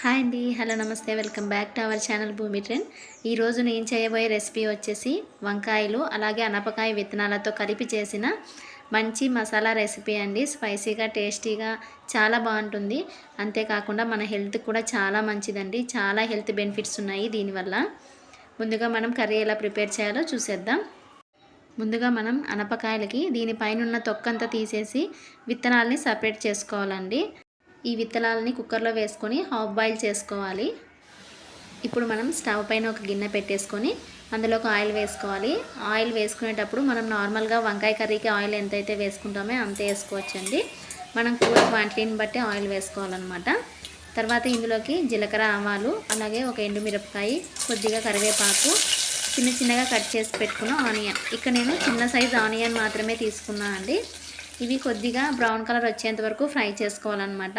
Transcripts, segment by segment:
Hi అండి. Hello నమస్తే. Welcome back to our channel Bhoomi Trend. ఈరోజు నేను చేయబోయే రెసిపీ వచ్చేసి వంకాయలు అలాగే అనపకాయ విత్తనాలతో కలిపి చేసిన మంచి మసాలా రెసిపీ అండి. స్పైసీగా టేస్టీగా చాలా బాగుంటుంది. అంతేకాకుండా మన హెల్త్ కూడా చాలా మంచిదండి. చాలా హెల్త్ బెనిఫిట్స్ ఉన్నాయి దీనివల్ల. ముందుగా మనం కర్రీ ఎలా ప్రిపేర్ చేయాలో చూసేద్దాం. ముందుగా మనం అనపకాయలకి దీనిపైన ఉన్న తొక్కంతా తీసేసి విత్తనాలని సపరేట్ చేసుకోవాలండి. ఈ విత్తనాలని కుక్కర్లో వేసుకొని హాఫ్ బాయిల్ చేసుకోవాలి. ఇప్పుడు మనం స్టవ్ పైన ఒక గిన్నె పెట్టేసుకొని అందులోకి ఆయిల్ వేసుకోవాలి. ఆయిల్ వేసుకునేటప్పుడు మనం నార్మల్గా వంకాయ కర్రీకి ఆయిల్ ఎంతైతే వేసుకుంటామో అంతే వేసుకోవచ్చండి. మనం కూర క్వాంటిటీని బట్టి ఆయిల్ వేసుకోవాలన్నమాట. తర్వాత ఇందులోకి జీలకర్ర ఆవాలు అలాగే ఒక ఎండుమిరపకాయ కొద్దిగా కరివేపాకు చిన్న చిన్నగా కట్ చేసి పెట్టుకున్న ఆనియన్. ఇక్కడ నేను చిన్న సైజ్ ఆనియన్ మాత్రమే తీసుకున్నాను అండి ఇవి కొద్దిగా బ్రౌన్ కలర్ వచ్చేంత వరకు ఫ్రై చేసుకోవాలన్నమాట.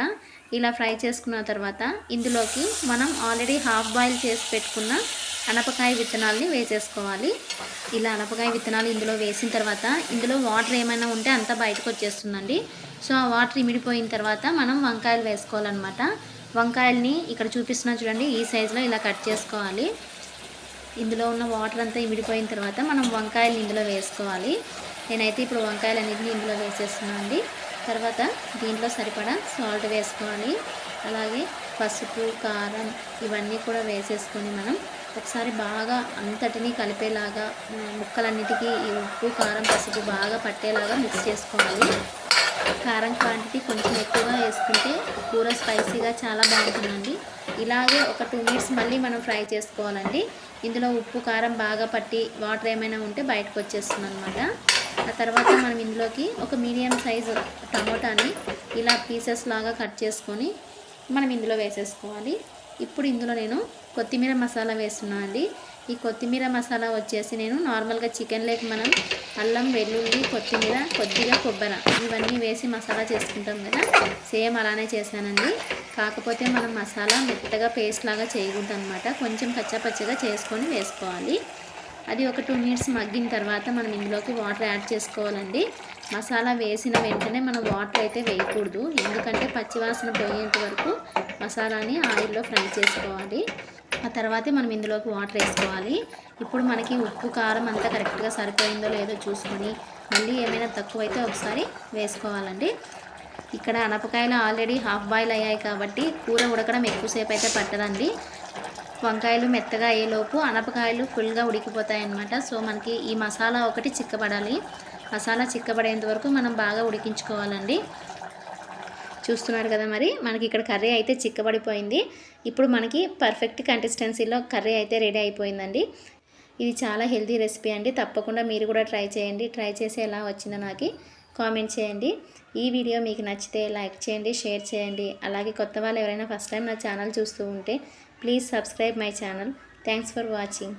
ఇలా ఫ్రై చేసుకున్న తర్వాత ఇందులోకి మనం ఆల్రెడీ హాఫ్ బాయిల్ చేసి పెట్టుకున్న అనపకాయ విత్తనాలని వేసేసుకోవాలి. ఇలా అనపకాయ విత్తనాలు ఇందులో వేసిన తర్వాత ఇందులో వాటర్ ఏమైనా ఉంటే అంతా బయటకు వచ్చేస్తుందండి. సో ఆ వాటర్ ఇమిడిపోయిన తర్వాత మనం వంకాయలు వేసుకోవాలన్నమాట. వంకాయల్ని ఇక్కడ చూపిస్తున్నా చూడండి ఈ సైజులో ఇలా కట్ చేసుకోవాలి. ఇందులో ఉన్న వాటర్ అంతా ఇమిడిపోయిన తర్వాత మనం వంకాయలు ఇందులో వేసుకోవాలి. నేనైతే ఇప్పుడు వంకాయలు అన్నింటినీ ఇందులో వేసేస్తున్నాను అండి. తర్వాత దీంట్లో సరిపడా సాల్ట్ వేసుకోవాలి. అలాగే పసుపు కారం ఇవన్నీ కూడా వేసేసుకొని మనం ఒకసారి బాగా అంతటినీ కలిపేలాగా ముక్కలన్నిటికీ ఈ ఉప్పు కారం పసుపు బాగా పట్టేలాగా మిక్స్ చేసుకోవాలి. కారం క్వాంటిటీ కొంచెం ఎక్కువగా వేసుకుంటే కూర స్పైసీగా చాలా బాగుంటుందండి. ఇలాగే ఒక టూ మినిట్స్ మళ్ళీ మనం ఫ్రై చేసుకోవాలండి. ఇందులో ఉప్పు కారం బాగా పట్టి వాటర్ ఏమైనా ఉంటే బయటకు వచ్చేస్తుంది అనమాట ఆ తర్వాత మనం ఇందులోకి ఒక మీడియం సైజు టమోటాని ఇలా పీసెస్ లాగా కట్ చేసుకొని మనం ఇందులో వేసేసుకోవాలి. ఇప్పుడు ఇందులో నేను కొత్తిమీర మసాలా వేస్తున్నాను అండి. ఈ కొత్తిమీర మసాలా వచ్చేసి నేను నార్మల్గా చికెన్ లేక మనం అల్లం వెల్లుల్లి కొత్తిమీర కొద్దిగా కొబ్బరి ఇవన్నీ వేసి మసాలా చేసుకుంటాం కదా. సేమ్ అలానే చేశానండి. కాకపోతే మనం మసాలా మెత్తగా పేస్ట్ లాగా చేయకూడదు అనమాట కొంచెం కచ్చాపచ్చగా చేసుకొని వేసుకోవాలి. అది ఒక టూ మినిట్స్ మగ్గిన తర్వాత మనం ఇందులోకి వాటర్ యాడ్ చేసుకోవాలండి. మసాలా వేసిన వెంటనే మనం వాటర్ అయితే వేయకూడదు. ఎందుకంటే పచ్చివాసన పోయేంత వరకు మసాలాని ఆయిల్లో ఫ్రై చేసుకోవాలి. ఆ తర్వాతే మనం ఇందులోకి వాటర్ వేసుకోవాలి. ఇప్పుడు మనకి ఉప్పు కారం అంతా కరెక్ట్గా సరిపోయిందో లేదో చూసుకొని మళ్ళీ ఏమైనా తక్కువైతే ఒకసారి వేసుకోవాలండి. ఇక్కడ అనపకాయలు ఆల్రెడీ హాఫ్ బాయిల్ అయ్యాయి కాబట్టి కూర ఉడకడం ఎక్కువసేపు అయితే పట్టదండి. వంకాయలు మెత్తగా అయ్యేలోపు అనపకాయలు ఫుల్గా ఉడికిపోతాయి అన్నమాట సో మనకి ఈ మసాలా ఒకటి చిక్కబడాలి. మసాలా చిక్కబడేంత వరకు మనం బాగా ఉడికించుకోవాలండి. చూస్తున్నారు కదా మరి మనకి ఇక్కడ కర్రీ అయితే చిక్కబడిపోయింది. ఇప్పుడు మనకి పర్ఫెక్ట్ కన్సిస్టెన్సీలో కర్రీ అయితే రెడీ అయిపోయిందండి. ఇది చాలా హెల్తీ రెసిపీ అండి. తప్పకుండా మీరు కూడా ట్రై చేయండి. ట్రై చేసి ఎలా వచ్చిందో నాకు కామెంట్ చేయండి. ఈ వీడియో మీకు నచ్చితే లైక్ చేయండి షేర్ చేయండి. అలాగే కొత్త వాళ్ళు ఎవరైనా ఫస్ట్ టైం నా ఛానల్ చూస్తూ ఉంటే please subscribe my channel. Thanks for watching.